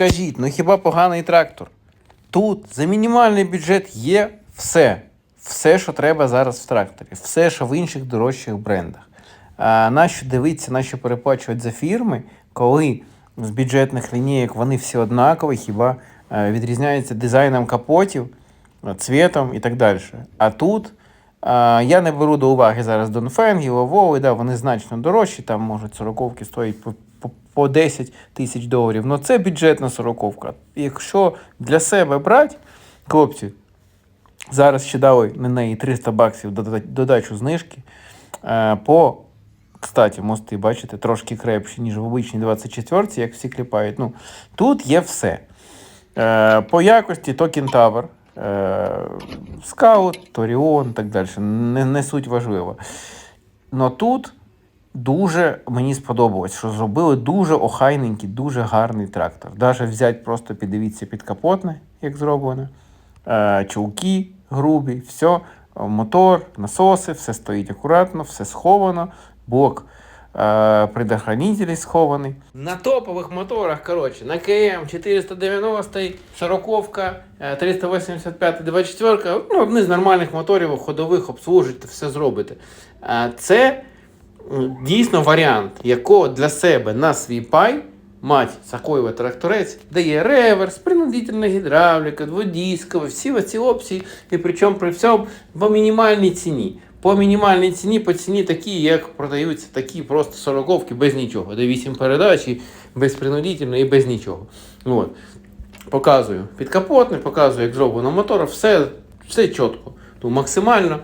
скажіть, ну хіба поганий трактор? Тут за мінімальний бюджет є все. Все, що треба зараз в тракторі, все, що в інших дорожчих брендах. А нащо дивитися, нащо переплачувати за фірми, коли з бюджетних лінійок вони всі однакові, хіба е, відрізняються дизайном капотів, цвітом і так далі. А тут я не беру до уваги зараз Донфенги, Ловови, да, вони значно дорожчі, там можуть сороковки стоять по, по, по 10 тисяч доларів. Ну це бюджетна сороковка. Якщо для себе брати, хлопці, Зараз ще дали на неї 300 баксів додачу знижки. Е, по, кстати, мости, бачите, трошки крепші, ніж в обичній 24-ці, як всі кліпають. Ну, тут є все. Е, по якості кентавр, е, скаут, Торіон і так далі. Не, не суть важливо. Но тут дуже мені сподобалось, що зробили дуже охайненький, дуже гарний трактор. Даже взять, просто піддивіться підкапотне, як зроблено. Е, чулки грубі, все, мотор, насоси, все стоїть акуратно, все сховано, блок е, предохранителей схований. На топових моторах, коротше, на КМ 490, 40, 385, 24, ну, одні з нормальних моторів, ходових, обслужите, все зробите. Е, Це дійсно варіант, якого для себе на свій пай мать такой тракторець, де є реверс, принудительна гідравліка, дводіскове, всі оці опції, і причому при всьому по мінімальній ціні. По мінімальній ціні, по ціні такі, як продаються такі просто сороковки без нічого. Де 8 передач і без принудительно і без нічого. От. Показую підкапотне, показую, як зроблено мотор, все, все чітко. Ну, максимально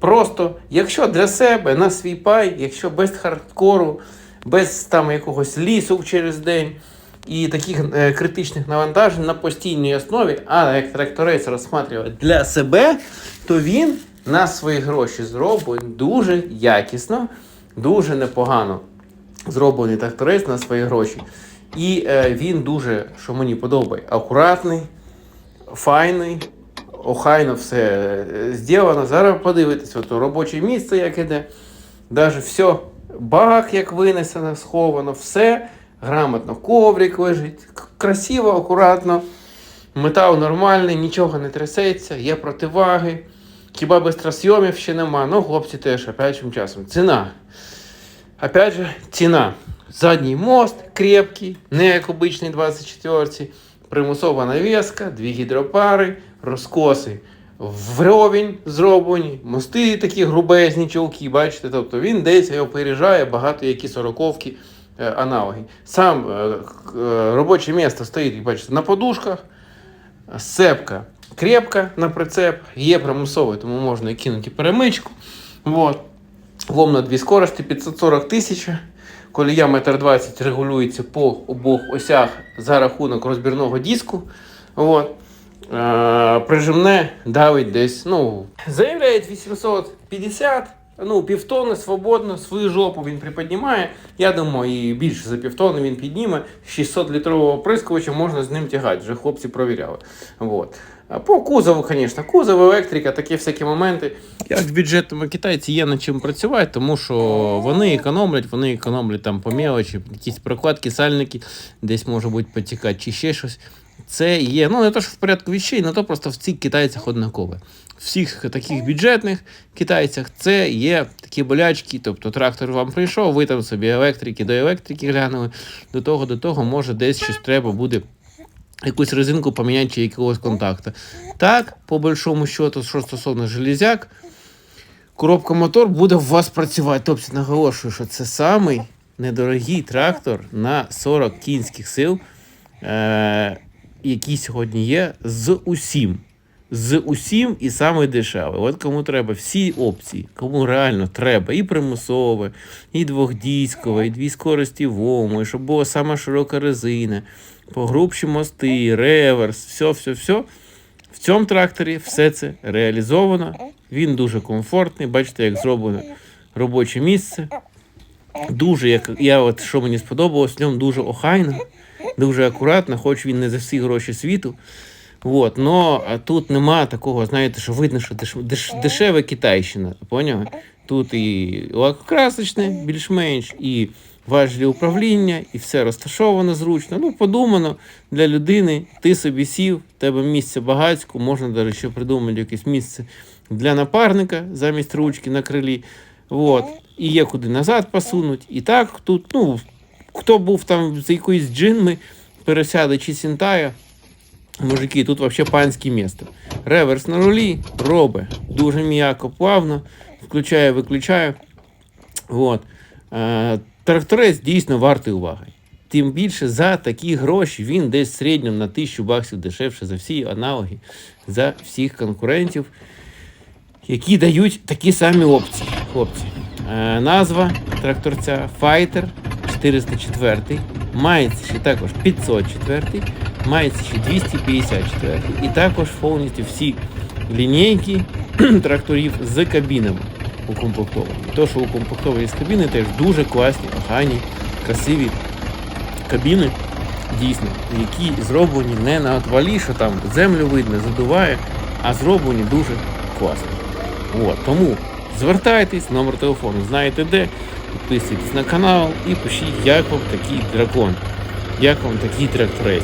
просто, якщо для себе на свій пай, якщо без хардкору, без там якогось лісу через день і таких е, критичних навантажень на постійній основі, а як тракторець розсматриває для себе, то він на свої гроші зробить дуже якісно, дуже непогано зроблений тракторець на свої гроші. І е, він дуже, що мені подобає, акуратний, файний, охайно все е, зроблено. Зараз подивитись, от робоче місце, як іде. Даже все, бак, як винесено, сховано, все грамотно. Коврик лежить, красиво, акуратно. Метал нормальний, нічого не трясеться, є противаги. Хіба бистросйомів ще нема. Ну, хлопці теж, опять часом. Ціна. Опять же, ціна. Задній мост крепкий, не як обичний 24 примусова навіска, дві гідропари, розкоси вровень зроблені, мости такі грубезні чолки, бачите, тобто він десь опережає багато які сороковки е, аналоги. Сам е, е, робоче місце стоїть, бачите, на подушках, сцепка крепка на прицеп, є примусовий, тому можна і кинути перемичку. Вот. Лом на дві скорості 540 тисяч. Колія 1,20 м регулюється по обох осях за рахунок розбірного диску. От. Е, прижимне давить десь. Ну, заявляють 850, ну, півтони свободно, свою жопу він приподнімає. Я думаю, і більше за півтони він підніме. 600 літрового прискувача можна з ним тягати, вже хлопці провіряли. Вот. По кузову, звісно, кузов, електрика, такі всякі моменти. Як в бюджетному китайці є над чим працювати, тому що вони економлять, вони економлять там по мелочі, якісь прокладки, сальники, десь може бути потікати чи ще щось. Це є, ну не то, що в порядку вещей, не то просто в цих китайцях однакове. В всіх таких бюджетних китайцях це є такі болячки. Тобто трактор вам прийшов, ви там собі електрики до електрики глянули, до того, до того, може десь щось треба буде якусь резинку поміняти чи якогось контакта. Так, по большому счету, що стосовно железяк, коробка мотор буде у вас працювати. Тобто наголошую, що це самий недорогий трактор на 40 кінських сил, е- який сьогодні є з усім. З усім і саме дешеве. От кому треба всі опції, кому реально треба і примусове, і двохдійськове, і дві скорості ВОМу, і щоб була сама широка резина, погрубші мости, реверс, все, все, все. В цьому тракторі все це реалізовано. Він дуже комфортний. Бачите, як зроблено робоче місце. Дуже, як я от що мені сподобалось, в ньому дуже охайно, дуже акуратно, хоч він не за всі гроші світу. Вот, но тут нема такого, знаєте, що видно, що деш, деш, дешева китайщина. Поняли? Тут і лакокрасочне, більш-менш, і важелі управління, і все розташовано зручно. Ну, подумано для людини. Ти собі сів, в тебе місце багатько, можна навіть ще придумати якесь місце для напарника замість ручки на крилі. От. І є куди назад посунуть. І так тут, ну, хто був там з якоюсь джинми, пересяде чи сінтая, Мужики, тут вообще панське місто. Реверс на рулі робить дуже м'яко, плавно, включає, виключає. От. Тракторець дійсно вартий уваги. Тим більше за такі гроші він десь в середньому на тисячу баксів дешевше за всі аналоги, за всіх конкурентів, які дають такі самі опції. Хлопці. Е, назва тракторця Fighter 404. Мається ще також 504, мається ще 254. І також повністю всі лінійки тракторів з кабінами укомплектовані. То, що укомплектовані з кабіни, теж дуже класні, охайні, красиві кабіни, дійсно, які зроблені не на отвалі, що там землю видно, задуває, а зроблені дуже класно. От, тому звертайтесь, номер телефону знаєте де, підписуйтесь на канал і пишіть, як вам такий дракон, як вам такий тракторець.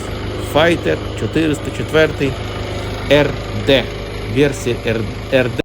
Fighter 404 RD. Версія RD